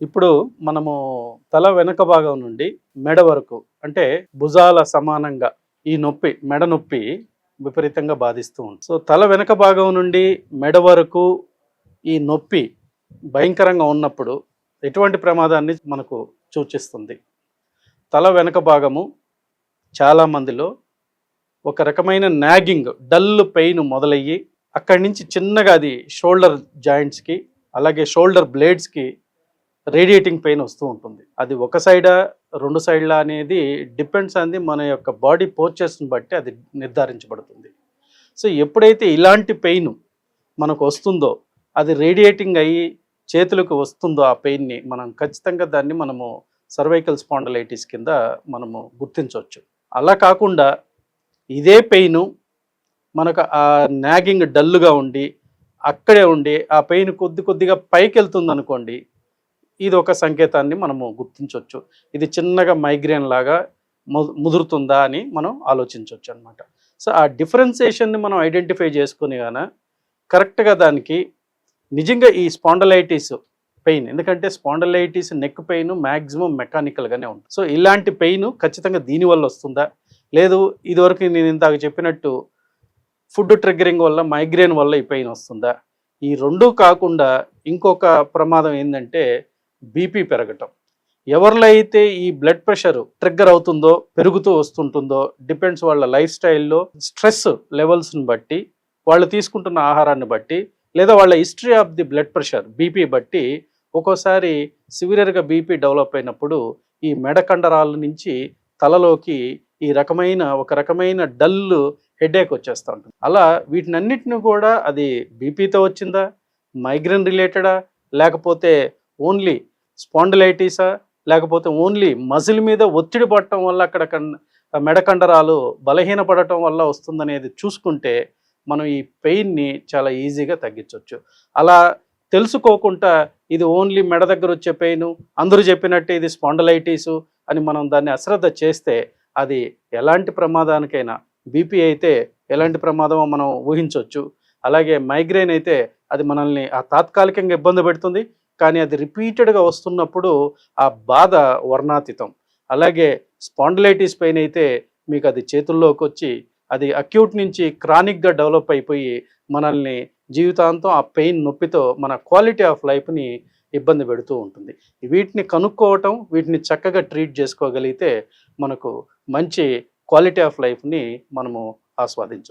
ఇప్పుడు మనము తల వెనక భాగం నుండి మెడ వరకు అంటే భుజాల సమానంగా ఈ నొప్పి మెడ నొప్పి విపరీతంగా బాధిస్తూ ఉంది సో తల వెనక భాగం నుండి మెడ వరకు ఈ నొప్పి భయంకరంగా ఉన్నప్పుడు ఎటువంటి ప్రమాదాన్ని మనకు సూచిస్తుంది? తల వెనక భాగము చాలా మందిలో ఒక రకమైన నాగింగ్ డల్ పెయిన్ మొదలయ్యి అక్కడి నుంచి చిన్నగా అది షోల్డర్ జాయింట్స్కి అలాగే షోల్డర్ బ్లేడ్స్కి రేడియేటింగ్ పెయిన్ వస్తూ ఉంటుంది. అది ఒక సైడా రెండు సైడ్లా అనేది డిపెండ్స్ అనేది మన యొక్క బాడీ పోర్చర్స్ని బట్టి అది నిర్ధారించబడుతుంది. సో ఎప్పుడైతే ఇలాంటి పెయిన్ మనకు వస్తుందో అది రేడియేటింగ్ అయ్యి చేతులకు వస్తుందో ఆ పెయిన్ని మనం ఖచ్చితంగా దాన్ని మనము సర్వైకల్ స్పాండలైటిస్ కింద మనము గుర్తించవచ్చు. అలా కాకుండా ఇదే పెయిన్ మనకు ఆ నాగింగ్ డల్లుగా ఉండి అక్కడే ఉండి ఆ పెయిన్ కొద్ది కొద్దిగా పైకి వెళ్తుంది అనుకోండి ఇది ఒక సంకేతాన్ని మనము గుర్తించవచ్చు ఇది చిన్నగా మైగ్రేన్ లాగా ముదురుతుందా అని మనం ఆలోచించవచ్చు అనమాట సో ఆ డిఫరెన్సియేషన్ని మనం ఐడెంటిఫై చేసుకుని గాన కరెక్ట్గా దానికి నిజంగా ఈ స్పాండలైటిస్ పెయిన్ ఎందుకంటే స్పాండలైటిస్ నెక్ పెయిన్ మ్యాక్సిమం మెకానికల్గానే ఉంటుంది. సో ఇలాంటి పెయిన్ ఖచ్చితంగా దీనివల్ల వస్తుందా? లేదు ఇదివరకు నేను ఇందాక చెప్పినట్టు ఫుడ్ ట్రిగ్గరింగ్ వల్ల మైగ్రేన్ వల్ల ఈ పెయిన్ వస్తుందా? ఈ రెండూ కాకుండా ఇంకొక ప్రమాదం ఏంటంటే బీపీ పెరగటం. ఎవరిలో అయితే ఈ బ్లడ్ ప్రెషర్ ట్రిగ్గర్ అవుతుందో పెరుగుతూ వస్తుంటుందో డిపెండ్స్ వాళ్ళ లైఫ్ స్టైల్లో స్ట్రెస్ లెవెల్స్ని బట్టి వాళ్ళు తీసుకుంటున్న ఆహారాన్ని బట్టి లేదా వాళ్ళ history of the blood pressure BP బట్టి ఒక్కోసారి సివియర్గా బీపీ డెవలప్ అయినప్పుడు ఈ మెడ కండరాల నుంచి తలలోకి ఈ రకమైన ఒక రకమైన డల్ హెడేక్ వచ్చేస్తూ ఉంటుంది. అలా వీటినన్నిటిని కూడా అది బీపీతో వచ్చిందా? మైగ్రేన్ రిలేటెడా లేకపోతే ఓన్లీ స్పాండిలైటిసా లేకపోతే ఓన్లీ మజిల్ మీద ఒత్తిడి పడటం వల్ల అక్కడ కన్- మెడ కండరాలు బలహీనపడటం వల్ల వస్తుందనేది చూసుకుంటే మనం ఈ పెయిన్ని చాలా ఈజీగా తగ్గించవచ్చు అలా తెలుసుకోకుండా ఇది ఓన్లీ మెడ దగ్గర వచ్చే పెయిన్ అందరూ చెప్పినట్టే ఇది స్పాండలైటిస్ అని మనం దాన్ని అశ్రద్ధ చేస్తే అది ఎలాంటి ప్రమాదానికైనా బీపీ అయితే ఎలాంటి ప్రమాదమో మనం ఊహించవచ్చు అలాగే మైగ్రేన్ అయితే అది మనల్ని ఆ తాత్కాలికంగా ఇబ్బంది పెడుతుంది. కానీ అది రిపీటెడ్గా వస్తున్నప్పుడు ఆ బాధ వర్ణాతీతం. అలాగే స్పాండిలైటిస్ పెయిన్ అయితే మీకు అది చేతుల్లోకి వచ్చి అది అక్యూట్ నుంచి క్రానిక్గా డెవలప్ అయిపోయి మనల్ని జీవితాంతం ఆ పెయిన్ నొప్పితో మన క్వాలిటీ ఆఫ్ లైఫ్ని ఇబ్బంది పెడుతూ ఉంటుంది. వీటిని కనుక్కోవటం వీటిని చక్కగా ట్రీట్ చేసుకోగలిగితే మనకు మంచి క్వాలిటీ ఆఫ్ లైఫ్ని మనము ఆస్వాదించవచ్చు